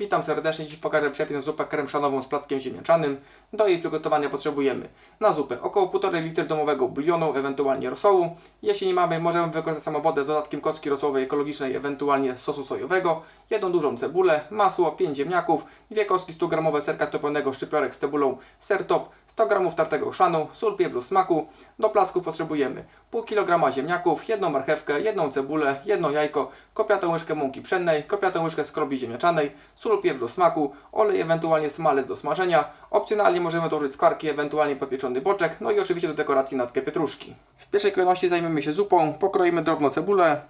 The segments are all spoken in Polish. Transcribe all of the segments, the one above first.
Witam serdecznie, dziś pokażę przepis na zupę kremszanową z plackiem ziemniaczanym. Do jej przygotowania potrzebujemy na zupę około 1,5 litry domowego bulionu, ewentualnie rosołu. Jeśli nie mamy, możemy wykorzystać samą wodę z dodatkiem kostki rosołowej ekologicznej, ewentualnie sosu sojowego, jedną dużą cebulę, masło, 5 ziemniaków, dwie kostki 100 gramowe serka topionego, szczypiorek z cebulą, ser top, 100 g tartego chrzanu, sól, pieprzu smaku. Do placków potrzebujemy pół kg ziemniaków, jedną marchewkę, jedną cebulę, jedno jajko, kopiatą łyżkę mąki pszennej, kopiatą łyżkę skrobi ziemniaczanej, sól, pieprz do smaku, olej, ewentualnie smalec do smażenia. Opcjonalnie możemy dołożyć skwarki, ewentualnie popieczony boczek, no i oczywiście do dekoracji natkę pietruszki. W pierwszej kolejności zajmiemy się zupą, pokroimy drobno cebulę,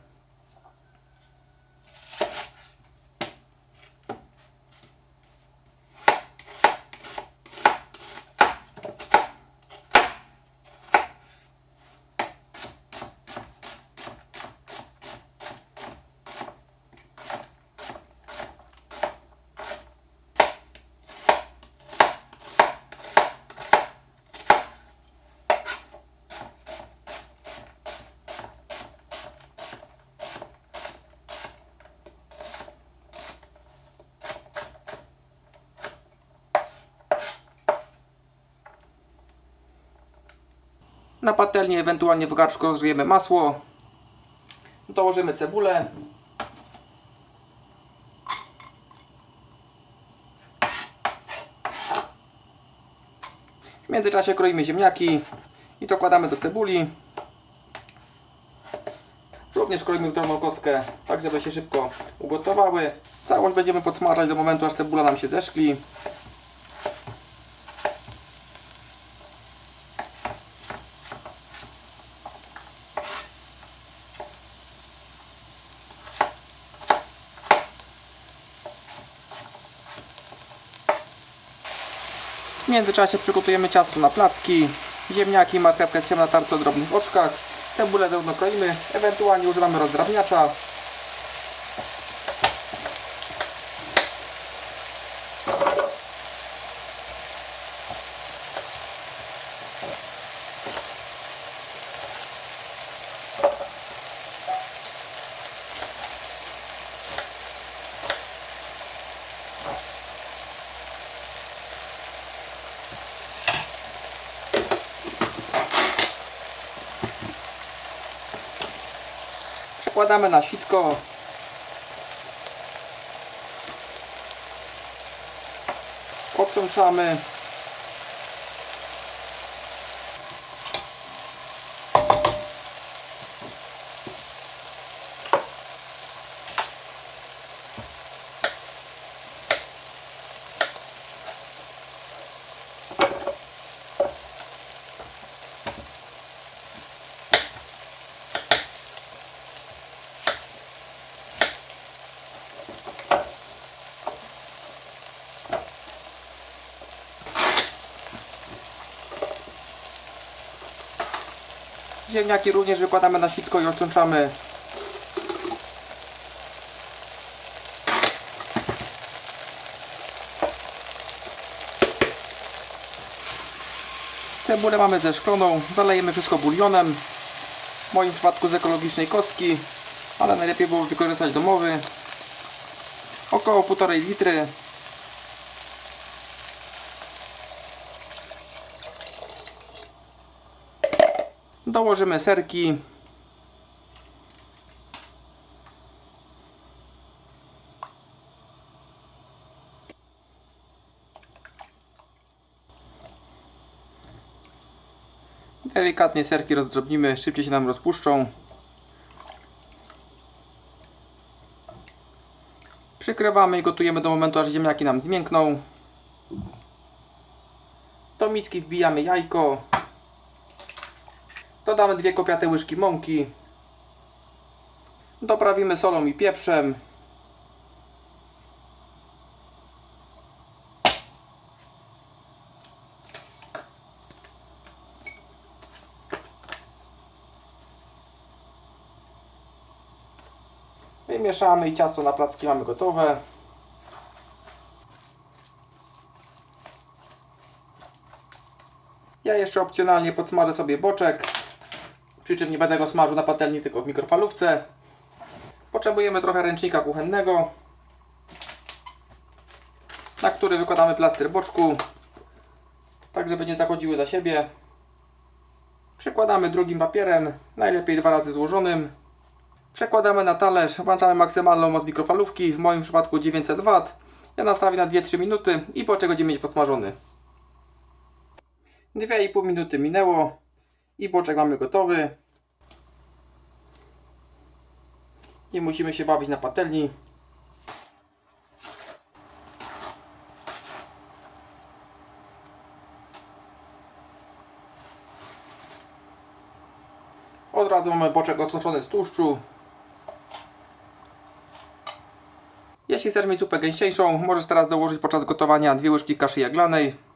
Na patelni, ewentualnie w garczku rozgrzejemy masło. Dołożymy cebulę. W międzyczasie kroimy ziemniaki i dokładamy do cebuli. Również kroimy w drobną kostkę, tak żeby się szybko ugotowały. Całość będziemy podsmażać do momentu, aż cebula nam się zeszkli. W międzyczasie przygotujemy ciasto na placki, ziemniaki, marchewkę trzeba na tarce o drobnych oczkach, cebulę drobno kroimy, ewentualnie używamy rozdrabniacza. Przekładamy na sitko. Odsączamy. Ziemniaki również wykładamy na sitko i odtączamy. Cebulę mamy zeszkloną, zalejemy wszystko bulionem. W moim przypadku z ekologicznej kostki, ale najlepiej było wykorzystać domowy. Około 1,5 litry. Dołożymy serki. Delikatnie serki rozdrobnimy, szybciej się nam rozpuszczą. Przykrywamy i gotujemy do momentu, aż ziemniaki nam zmiękną. Do miski wbijamy jajko. Dodamy dwie kopiate łyżki mąki. Doprawimy solą i pieprzem. Wymieszamy i ciasto na placki mamy gotowe. Ja jeszcze opcjonalnie podsmażę sobie boczek. Przy czym nie będę go smażył na patelni, tylko w mikrofalówce. Potrzebujemy trochę ręcznika kuchennego. na który wykładamy plaster boczku, tak żeby nie zachodziły za siebie. Przekładamy drugim papierem, najlepiej dwa razy złożonym. Przekładamy na talerz, włączamy maksymalną moc mikrofalówki, w moim przypadku 900 W. Ja nastawię na 2-3 minuty i boczek będzie mieć podsmażony. 2,5 minuty minęło i boczek mamy gotowy. Nie musimy się bawić na patelni. Od razu mamy boczek otoczony z tłuszczu. Jeśli chcesz mieć zupę gęściejszą, możesz teraz dołożyć podczas gotowania dwie łyżki kaszy jaglanej.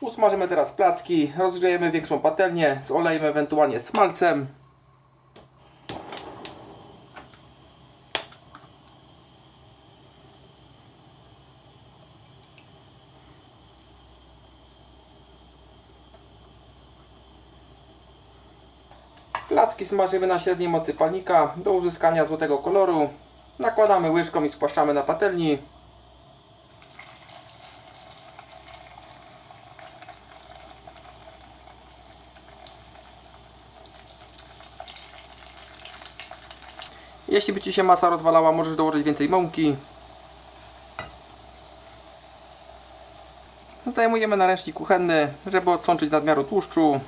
Usmażymy teraz placki, rozgrzejemy większą patelnię z olejem, ewentualnie smalcem. Placki smażymy na średniej mocy palnika do uzyskania złotego koloru. Nakładamy łyżką i spłaszczamy na patelni. Jeśli by Ci się masa rozwalała, możesz dołożyć więcej mąki. Zdejmujemy na ręcznik kuchenny, żeby odsączyć z nadmiaru tłuszczu.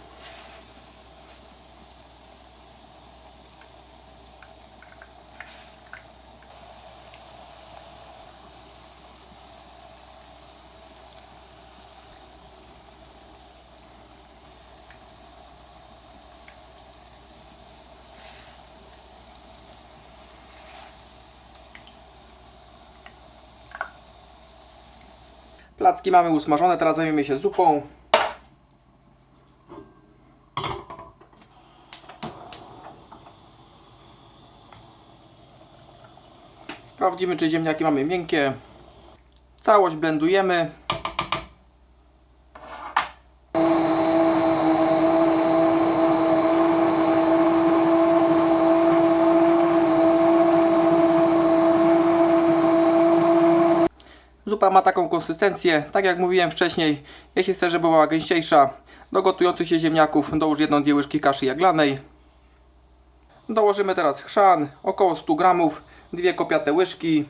Placki mamy usmażone, teraz zajmiemy się zupą. Sprawdzimy, czy ziemniaki mamy miękkie. Całość blendujemy. Zupa ma taką konsystencję, tak jak mówiłem wcześniej, jeśli chcesz, żeby była gęściejsza, do gotujących się ziemniaków dołóż jedną, dwie łyżki kaszy jaglanej. Dołożymy teraz chrzan, około 100 gramów, dwie kopiate łyżki.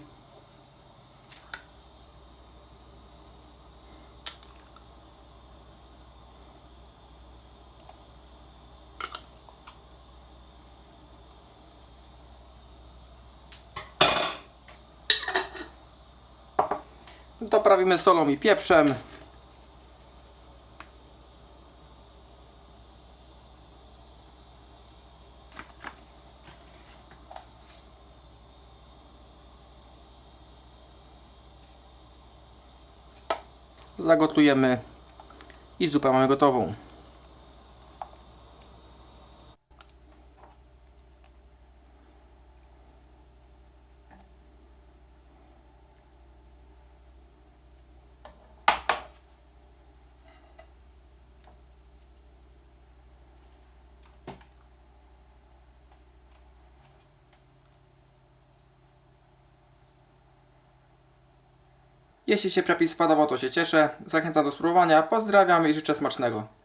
Doprawimy solą i pieprzem. Zagotujemy i zupę mamy gotową. Jeśli się przepis spodobał, to się cieszę. Zachęcam do spróbowania. Pozdrawiam i życzę smacznego.